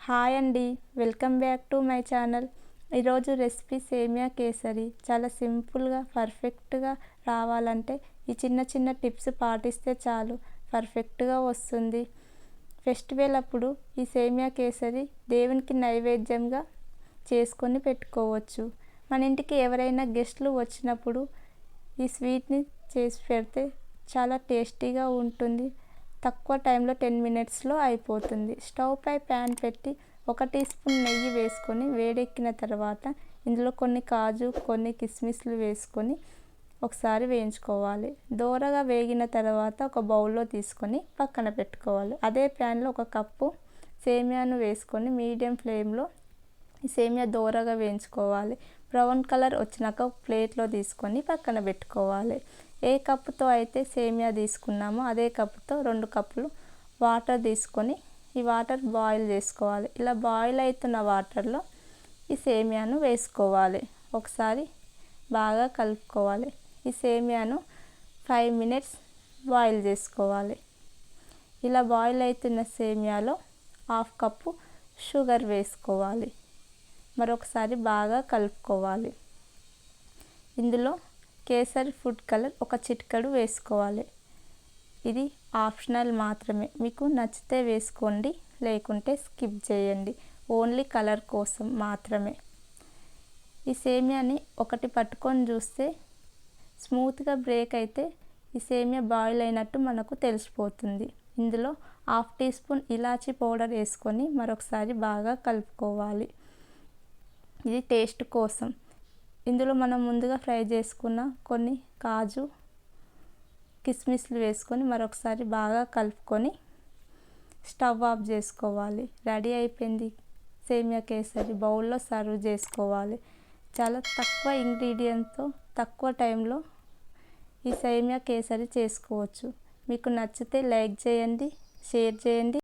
Hi అండి. Welcome back to my channel. ఈరోజు recipe సేమియా కేసరి. చాలా సింపుల్గా పర్ఫెక్ట్గా రావాలంటే ఈ చిన్న చిన్న టిప్స్ పాటిస్తే చాలు. పర్ఫెక్ట్గా వస్తుంది. ఫెస్టివల్ అప్పుడు ఈ సేమియా కేసరి దేవునికి నైవేద్యంగా చేసుకొని పెట్టుకోవచ్చు. మన ఇంటికి ఎవరైనా గెస్ట్లు వచ్చినప్పుడు ఈ స్వీట్ని చేసి పెడితే చాలా టేస్టీగా ఉంటుంది. తక్కువ టైంలో టెన్ మినిట్స్లో అయిపోతుంది. స్టవ్ పై ప్యాన్ పెట్టి ఒక టీ స్పూన్ నెయ్యి వేసుకొని వేడెక్కిన తర్వాత ఇందులో కొన్ని కాజు కొన్ని కిస్మిస్లు వేసుకొని ఒకసారి వేయించుకోవాలి. దోరగా వేగిన తర్వాత ఒక బౌల్లో తీసుకొని పక్కన పెట్టుకోవాలి. అదే ప్యాన్లో ఒక కప్పు సేమియాను వేసుకొని మీడియం ఫ్లేమ్లో సేమియా దోరగా వేయించుకోవాలి. బ్రౌన్ కలర్ వచ్చినాక ప్లేట్లో తీసుకొని పక్కన పెట్టుకోవాలి. ఏ కప్పుతో అయితే సేమియా తీసుకున్నామో అదే కప్పుతో రెండు కప్పులు వాటర్ తీసుకొని ఈ వాటర్ బాయిల్ చేసుకోవాలి. ఇలా బాయిల్ అవుతున్న వాటర్లో ఈ సేమియాను వేసుకోవాలి. ఒకసారి బాగా కలుపుకోవాలి. ఈ సేమియాను ఫైవ్ మినిట్స్ బాయిల్ చేసుకోవాలి. ఇలా బాయిల్ అవుతున్న సేమియాలో హాఫ్ కప్పు షుగర్ వేసుకోవాలి. మరొకసారి బాగా కలుపుకోవాలి. ఇందులో కేసరి ఫుడ్ కలర్ ఒక చిటికెడు వేసుకోవాలి. ఇది ఆప్షనల్ మాత్రమే. మీకు నచ్చితే వేసుకోండి లేకుంటే స్కిప్ చేయండి. ఓన్లీ కలర్ కోసం మాత్రమే. ఈ సేమియాని ఒకటి పట్టుకొని చూస్తే స్మూత్గా బ్రేక్ అయితే ఈ సేమియా బాయిల్ అయినట్టు మనకు తెలిసిపోతుంది. ఇందులో హాఫ్ టీ స్పూన్ ఇలాచీ పౌడర్ వేసుకొని మరొకసారి బాగా కలుపుకోవాలి. ఇది టేస్ట్ కోసం. ఇందులో మనం ముందుగా ఫ్రై చేసుకున్న కొన్ని కాజు కిస్మిస్లు వేసుకొని మరొకసారి బాగా కలుపుకొని స్టవ్ ఆఫ్ చేసుకోవాలి. రెడీ అయిపోయింది. సేమియా కేసరి బౌల్లో సర్వ్ చేసుకోవాలి. చాలా తక్కువ ఇంగ్రీడియంట్తో తక్కువ టైంలో ఈ సేమియా కేసరి చేసుకోవచ్చు. మీకు నచ్చితే లైక్ చేయండి షేర్ చేయండి.